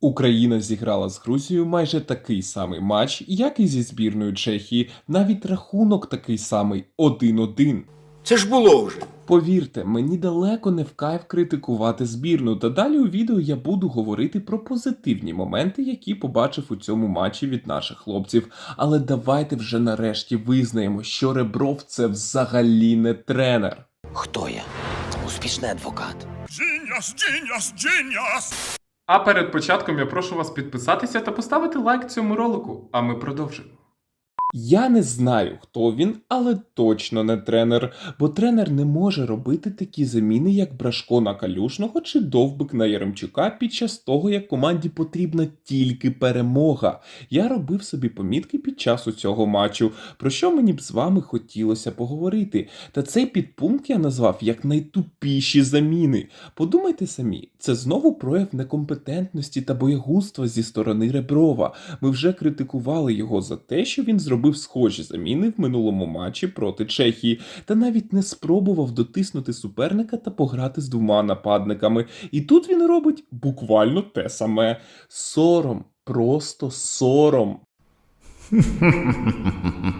Україна зіграла з Грузією майже такий самий матч, як і зі збірною Чехії, навіть рахунок такий самий 1-1. Це ж було вже. Повірте, мені далеко не в кайф критикувати збірну, та далі у відео я буду говорити про позитивні моменти, які побачив у цьому матчі від наших хлопців. Але давайте вже нарешті визнаємо, що Ребров це взагалі не тренер. Хто я? Успішний адвокат. Genius, genius, genius! А перед початком я прошу вас підписатися та поставити лайк цьому ролику, а ми продовжимо. Я не знаю, хто він, але точно не тренер, бо тренер не може робити такі заміни, як Брашко на Калюшного чи Довбик на Яремчука під час того, як команді потрібна тільки перемога. Я робив собі помітки під час цього матчу, про що мені б з вами хотілося поговорити. Та цей підпункт я назвав як найтупіші заміни. Подумайте самі, це знову прояв некомпетентності та боєгузтва зі сторони Реброва. Ми вже критикували його за те, що він зробив схожі заміни в минулому матчі проти Чехії, та навіть не спробував дотиснути суперника та пограти з двома нападниками. І тут він робить буквально те саме. Сором, просто сором.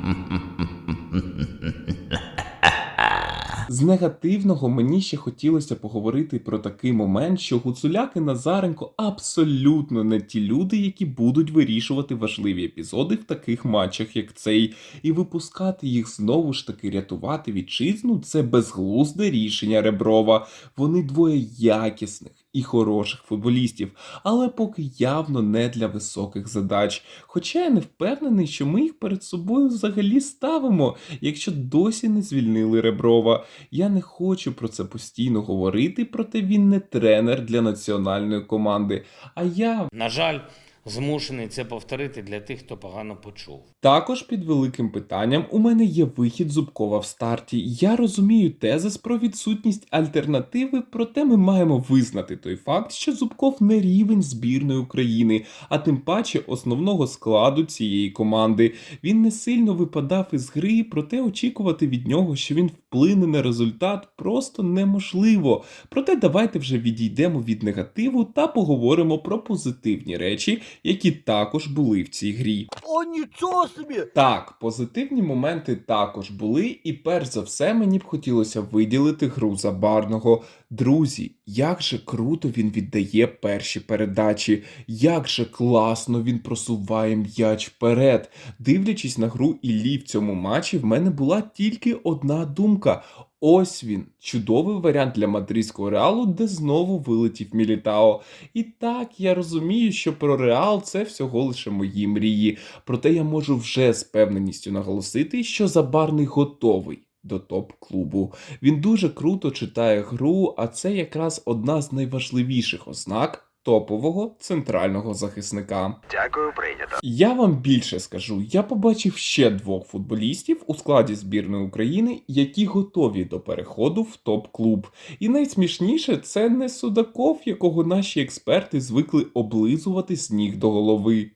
З негативного мені ще хотілося поговорити про такий момент, що Гуцуляк і Назаренко абсолютно не ті люди, які будуть вирішувати важливі епізоди в таких матчах, як цей, і випускати їх знову ж таки рятувати вітчизну це безглузде рішення Реброва. Вони двоє якісних і хороших футболістів, але поки явно не для високих задач. Хоча я не впевнений, що ми їх перед собою взагалі ставимо, якщо досі не звільнили Реброва. Я не хочу про це постійно говорити, проте він не тренер для національної команди. А я На жаль, змушений це повторити для тих, хто погано почув. Також під великим питанням у мене є вихід Зубкова в старті. Я розумію тезис про відсутність альтернативи, проте ми маємо визнати той факт, що Зубков не рівень збірної України, а тим паче основного складу цієї команди. Він не сильно випадав із гри, проте очікувати від нього, що він вплине на результат, просто неможливо. Проте давайте вже відійдемо від негативу та поговоримо про позитивні речі, які також були в цій грі. О, нічого собі! Так, позитивні моменти також були, і перш за все мені б хотілося виділити гру Забарного. Друзі, як же круто він віддає перші передачі, як же класно він просуває м'яч вперед. Дивлячись на гру Іллі в цьому матчі, в мене була тільки одна думка. Ось він, чудовий варіант для мадридського реалу, де знову вилетів Мілітао. І так я розумію, що про реал це всього лише мої мрії. Проте я можу вже з певненістю наголосити, що Забарний готовий. До топ-клубу. Він дуже круто читає гру, а це якраз одна з найважливіших ознак топового центрального захисника. Дякую, прийнято. Я вам більше скажу, я побачив ще двох футболістів у складі збірної України, які готові до переходу в топ-клуб. І найсмішніше це не Судаков, якого наші експерти звикли облизувати з ніг до голови.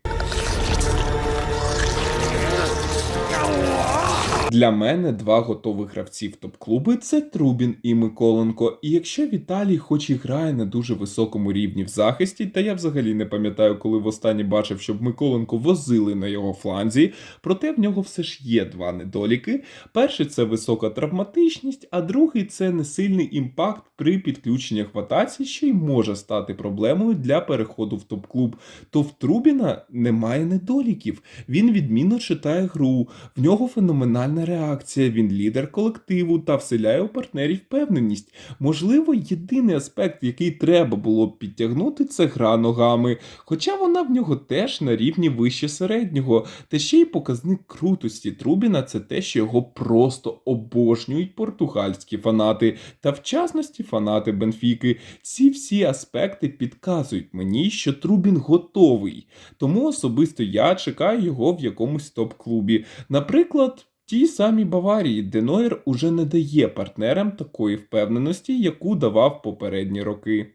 Для мене два готових гравці в топ-клуби це Трубін і Миколенко. І якщо Віталій, хоч і грає на дуже високому рівні в захисті, та я взагалі не пам'ятаю, коли востаннє бачив, щоб Миколенко возили на його фланзі, проте в нього все ж є два недоліки. Перший це висока травматичність, а другий це несильний імпакт при підключеннях в атаці, що й може стати проблемою для переходу в топ-клуб. То в Трубіна немає недоліків. Він відмінно читає гру, в нього феноменальна реакція, він лідер колективу та вселяє у партнерів впевненість. Можливо, єдиний аспект, який треба було б підтягнути, це гра ногами. Хоча вона в нього теж на рівні вище середнього. Та ще й показник крутості Трубіна це те, що його просто обожнюють португальські фанати, та в частності фанати Бенфіки. Ці всі аспекти підказують мені, що Трубін готовий. Тому особисто я чекаю його в якомусь топ-клубі. Наприклад. Тій самій Баварії, де Нойер уже не дає партнерам такої впевненості, яку давав попередні роки.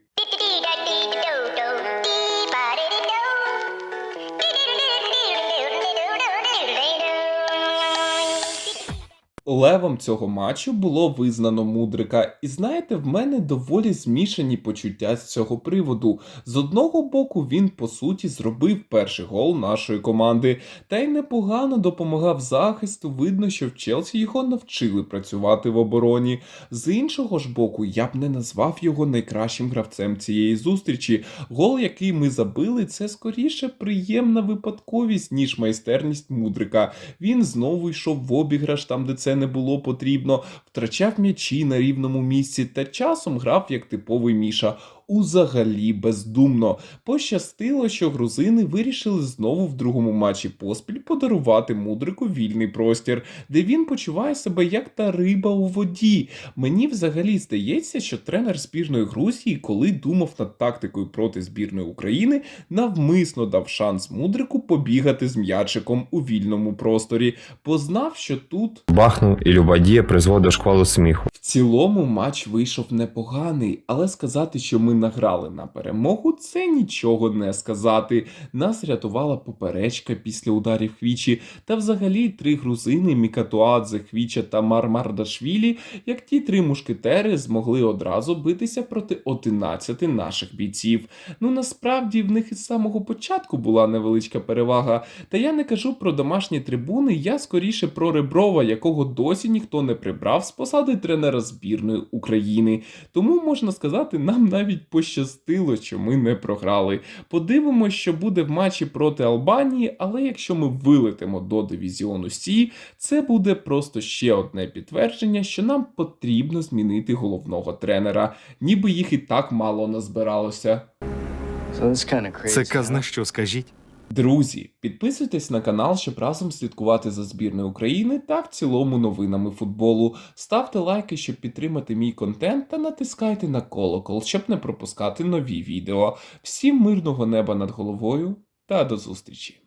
Левом цього матчу було визнано Мудрика, і знаєте, в мене доволі змішані почуття з цього приводу. З одного боку, він по суті зробив перший гол нашої команди, та й непогано допомагав захисту. Видно, що в Челсі його навчили працювати в обороні. З іншого ж боку, я б не назвав його найкращим гравцем цієї зустрічі. Гол, який ми забили, це скоріше приємна випадковість, ніж майстерність Мудрика. Він знову йшов в обіграш там, де це не було потрібно, втрачав м'ячі на рівному місці та часом грав як типовий Міша. Узагалі бездумно. Пощастило, що грузини вирішили знову в другому матчі поспіль подарувати мудрику вільний простір, де він почуває себе як та риба у воді. Мені взагалі здається, що тренер збірної Грузії, коли думав над тактикою проти збірної України, навмисно дав шанс мудрику побігати з м'ячиком у вільному просторі, бо знав, що тут Бахнув і люба дія призводить до шквалу сміху. в цілому матч вийшов непоганий, але сказати, що ми награли на перемогу, це нічого не сказати. Нас рятувала поперечка після ударів Хвічі, та взагалі три грузини Мікатуадзе, Хвіча та Мармардашвілі, як ті три мушкетери, змогли одразу битися проти 11 наших бійців. Ну насправді в них із самого початку була невеличка перевага. Та я не кажу про домашні трибуни, я скоріше про Реброва, якого досі ніхто не прибрав з посади тренера збірної України. Тому можна сказати, нам навіть пощастило, що ми не програли. Подивимось, що буде в матчі проти Албанії, але якщо ми вилетимо до дивізіону Сі, це буде просто ще одне підтвердження, що нам потрібно змінити головного тренера, ніби їх і так мало назбиралося. Це казна що, скажіть? Друзі, підписуйтесь на канал, щоб разом слідкувати за збірною України та в цілому новинами футболу. Ставте лайки, щоб підтримати мій контент, та натискайте на колокол, щоб не пропускати нові відео. Всім мирного неба над головою та до зустрічі!